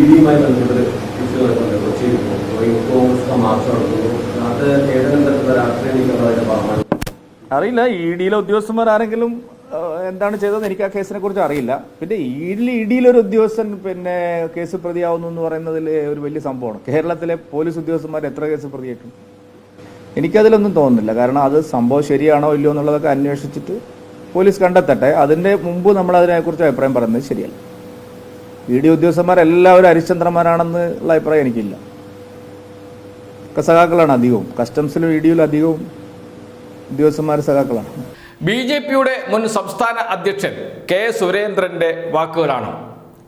E ഡിയുമായി ബന്ധപ്പെട്ട് നടക്കുന്നുണ്ട് കൊച്ചിയിൽ കോൺഗ്രസ് മാർച്ച് നടത്തുന്നു അത് ഏതെങ്കിലും തരത്തിലുള്ള രാഷ്ട്രീയ നീക്കങ്ങളുടെ അറിയില്ല. ഇ ഡിയിലെ ഉദ്യോഗസ്ഥന്മാർ ആരെങ്കിലും എന്താണ് ചെയ്തതെന്ന് എനിക്ക് ആ കേസിനെ കുറിച്ച് അറിയില്ല. പിന്നെ ഇ ഇഡിയിലൊരു ഉദ്യോഗസ്ഥൻ പിന്നെ കേസ് പ്രതിയാവുന്നു എന്ന് പറയുന്നതിൽ ഒരു വലിയ സംഭവമാണ്. കേരളത്തിലെ പോലീസ് ഉദ്യോഗസ്ഥന്മാർ എത്ര കേസ് പ്രതിയായിട്ടും എനിക്കതിലൊന്നും തോന്നുന്നില്ല. കാരണം അത് സംഭവം ശരിയാണോ ഇല്ലയോ എന്നുള്ളതൊക്കെ അന്വേഷിച്ചിട്ട് പോലീസ് കണ്ടെത്തട്ടെ. അതിന്റെ മുമ്പ് നമ്മൾ അതിനെക്കുറിച്ച് അഭിപ്രായം പറയുന്നത് ശരിയല്ല. ഇ ഡി ഉദ്യോഗസ്ഥന്മാരെല്ലാവരും ഹരിശ്ചന്ദ്രന്മാരാണെന്ന് ഉള്ള അഭിപ്രായം എനിക്കില്ല. സഖാക്കളാണ് അധികവും. കസ്റ്റംസിലും ഇ ഡിയിലും അധികവും ഉദ്യോഗസ്ഥന്മാർ സഖാക്കളാണ്. ബി ജെ പിയുടെ മുൻ സംസ്ഥാന അധ്യക്ഷൻ കെ സുരേന്ദ്രന്റെ വാക്കുകളാണ്.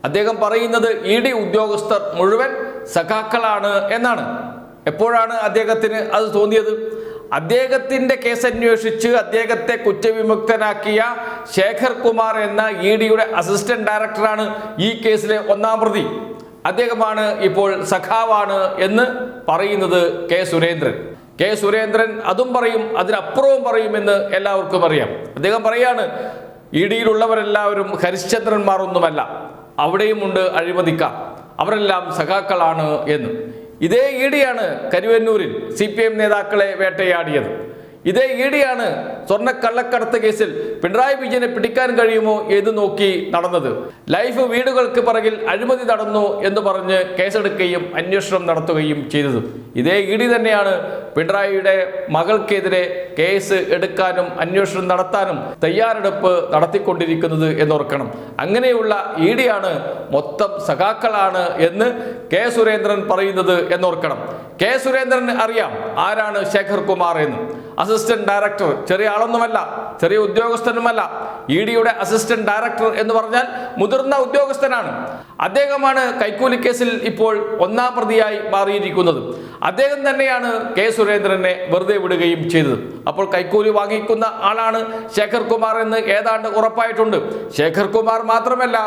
അദ്ദേഹം പറയുന്നത് ഇ ഡി ഉദ്യോഗസ്ഥർ മുഴുവൻ സഖാക്കളാണ് എന്നാണ്. എപ്പോഴാണ് അദ്ദേഹത്തിന് അത് തോന്നിയത്? അദ്ദേഹത്തിന്റെ കേസ് അന്വേഷിച്ച് അദ്ദേഹത്തെ കുറ്റവിമുക്തനാക്കിയ ശേഖർ കുമാർ എന്ന ഇ ഡിയുടെ അസിസ്റ്റന്റ് ഡയറക്ടറാണ് ഈ കേസിലെ ഒന്നാം പ്രതി. അദ്ദേഹമാണ് ഇപ്പോൾ സഖാവാണ് എന്ന് പറയുന്നത് കെ സുരേന്ദ്രൻ. കെ സുരേന്ദ്രൻ അതും പറയും അതിനപ്പുറവും പറയുമെന്ന് എല്ലാവർക്കും അറിയാം. അദ്ദേഹം പറയാണ് ഇ ഡിയിലുള്ളവരെല്ലാവരും ഹരിശ്ചന്ദ്രന്മാരൊന്നുമല്ല. അവിടെയുമുണ്ട് അഴിമതിക്കാർ. അവരെല്ലാം സഖാക്കളാണ് എന്ന്. ഇതേ ഇ ഡിയാണ് കരുവന്നൂരിൽ സി പി എം നേതാക്കളെ വേട്ടയാടിയത്. ഇതേ ഇ ഡിയാണ് സ്വർണ കള്ളക്കടത്ത് കേസിൽ പിണറായി വിജയനെ പിടിക്കാൻ കഴിയുമോ എന്ന് നോക്കി നടന്നത്. ലൈഫ് വീടുകൾക്ക് പിറകിൽ അഴിമതി നടന്നു എന്ന് പറഞ്ഞ് കേസെടുക്കുകയും അന്വേഷണം നടത്തുകയും ചെയ്തത്. ഇതേ ഇ ഡി തന്നെയാണ് പിണറായിയുടെ മകൾക്കെതിരെ കേസ് എടുക്കാനും അന്വേഷണം നടത്താനും തയ്യാറെടുപ്പ് നടത്തിക്കൊണ്ടിരിക്കുന്നത് എന്നോർക്കണം. അങ്ങനെയുള്ള ഇ ഡിയാണ് മൊത്തം സഖാക്കളാണ് എന്ന് കെ സുരേന്ദ്രൻ പറയുന്നത് എന്നോർക്കണം. കെ സുരേന്ദ്രന് അറിയാം ആരാണ് ശേഖർ കുമാർ എന്ന്. അസിസ്റ്റന്റ് ഡയറക്ടർ ചെറിയ ആളൊന്നുമല്ല ചെറിയ ഉദ്യോഗസ്ഥനുമല്ല. ഇ ഡിയുടെ അസിസ്റ്റന്റ് ഡയറക്ടർ എന്ന് പറഞ്ഞാൽ മുതിർന്ന ഉദ്യോഗസ്ഥനാണ്. അദ്ദേഹമാണ് കൈക്കൂലി കേസിൽ ഇപ്പോൾ ഒന്നാം പ്രതിയായി മാറിയിരിക്കുന്നത്. അദ്ദേഹം തന്നെയാണ് കെ സുരേന്ദ്രനെ വെറുതെ വിടുകയും ചെയ്തത്. അപ്പോൾ കൈക്കൂലി വാങ്ങിക്കുന്ന ആളാണ് ശേഖർ കുമാർ എന്ന് ഏതാണ്ട് ഉറപ്പായിട്ടുണ്ട്. ശേഖർ കുമാർ മാത്രമല്ല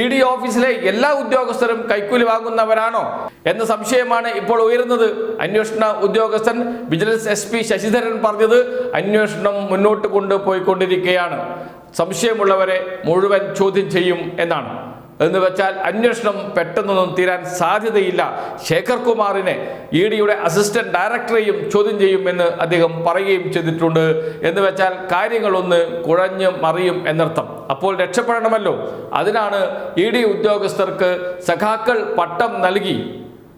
ഇ ഡി ഓഫീസിലെ എല്ലാ ഉദ്യോഗസ്ഥരും കൈക്കൂലി വാങ്ങുന്നവരാണോ? എന്ന സംശയമാണ് ഇപ്പോൾ ഉയരുന്നത്. അന്വേഷണ ഉദ്യോഗസ്ഥൻ വിജിലൻസ് എസ് പി ശശിധരൻ പറഞ്ഞത് അന്വേഷണം മുന്നോട്ട് കൊണ്ടുപോയിക്കൊണ്ടിരിക്കുകയാണ്. സംശയമുള്ളവരെ മുഴുവൻ ചോദ്യം ചെയ്യും എന്നാണ്. എന്ന് വെച്ചാൽ അന്വേഷണം പെട്ടെന്നൊന്നും തീരാൻ സാധ്യതയില്ല. ശേഖർ കുമാറിനെ ഇ ഡിയുടെ അസിസ്റ്റന്റ് ഡയറക്ടറെയും ചോദ്യം ചെയ്യുമെന്ന് അദ്ദേഹം പറയുകയും ചെയ്തിട്ടുണ്ട്. എന്ന് വെച്ചാൽ കാര്യങ്ങളൊന്ന് കുഴഞ്ഞ് മറിയും എന്നർത്ഥം. അപ്പോൾ രക്ഷപ്പെടണമല്ലോ. അതിനാണ് ഇ ഡി ഉദ്യോഗസ്ഥർക്ക് സഖാക്കൾ പട്ടം നൽകി.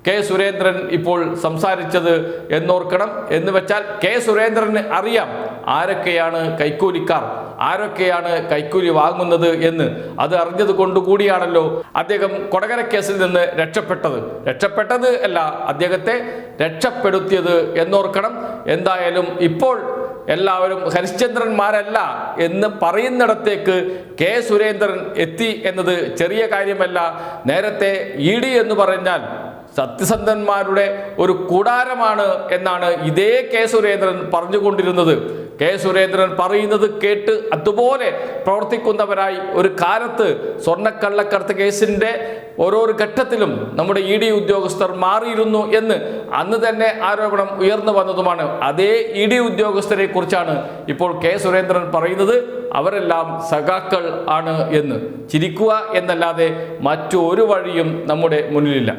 കെ സുരേന്ദ്രൻ ഇപ്പോൾ സംസാരിച്ചത് എന്നോർക്കണം എന്ന് വെച്ചാൽ കെ സുരേന്ദ്രന് അറിയാം ആരൊക്കെയാണ് കൈക്കൂലിക്കാർ ആരൊക്കെയാണ് കൈക്കൂലി വാങ്ങുന്നത് എന്ന്. അത് അറിഞ്ഞത് കൊണ്ടുകൂടിയാണല്ലോ അദ്ദേഹം കൊടകര കേസിൽ നിന്ന് രക്ഷപ്പെട്ടത്. രക്ഷപ്പെട്ടത് അല്ല അദ്ദേഹത്തെ രക്ഷപ്പെടുത്തിയത് എന്നോർക്കണം. എന്തായാലും ഇപ്പോൾ എല്ലാവരും ഹരിശ്ചന്ദ്രന്മാരല്ല എന്ന് പറയുന്നിടത്തേക്ക് കെ സുരേന്ദ്രൻ എത്തി എന്നത് ചെറിയ കാര്യമല്ല. നേരത്തെ ഇ ഡി എന്ന് പറഞ്ഞാൽ സത്യസന്ധന്മാരുടെ ഒരു കൂടാരമാണ് എന്നാണ് ഇതേ കെ സുരേന്ദ്രൻ പറഞ്ഞുകൊണ്ടിരുന്നത്. കെ സുരേന്ദ്രൻ പറയുന്നത് കേട്ട് അതുപോലെ പ്രവർത്തിക്കുന്നവരായി ഒരു കാലത്ത് സ്വർണക്കള്ളക്കടത്ത് കേസിന്റെ ഓരോരോ ഘട്ടത്തിലും നമ്മുടെ ഇ ഡി ഉദ്യോഗസ്ഥർ മാറിയിരുന്നു എന്ന് അന്ന് തന്നെ ആരോപണം ഉയർന്നു വന്നതുമാണ്. അതേ ഇ ഡി ഉദ്യോഗസ്ഥരെ കുറിച്ചാണ് ഇപ്പോൾ കെ സുരേന്ദ്രൻ പറയുന്നത്. അവരെല്ലാം സഖാക്കൾ ആണ് എന്ന്. ചിരിക്കുക എന്നല്ലാതെ മറ്റൊരു വഴിയും നമ്മുടെ മുന്നിലില്ല.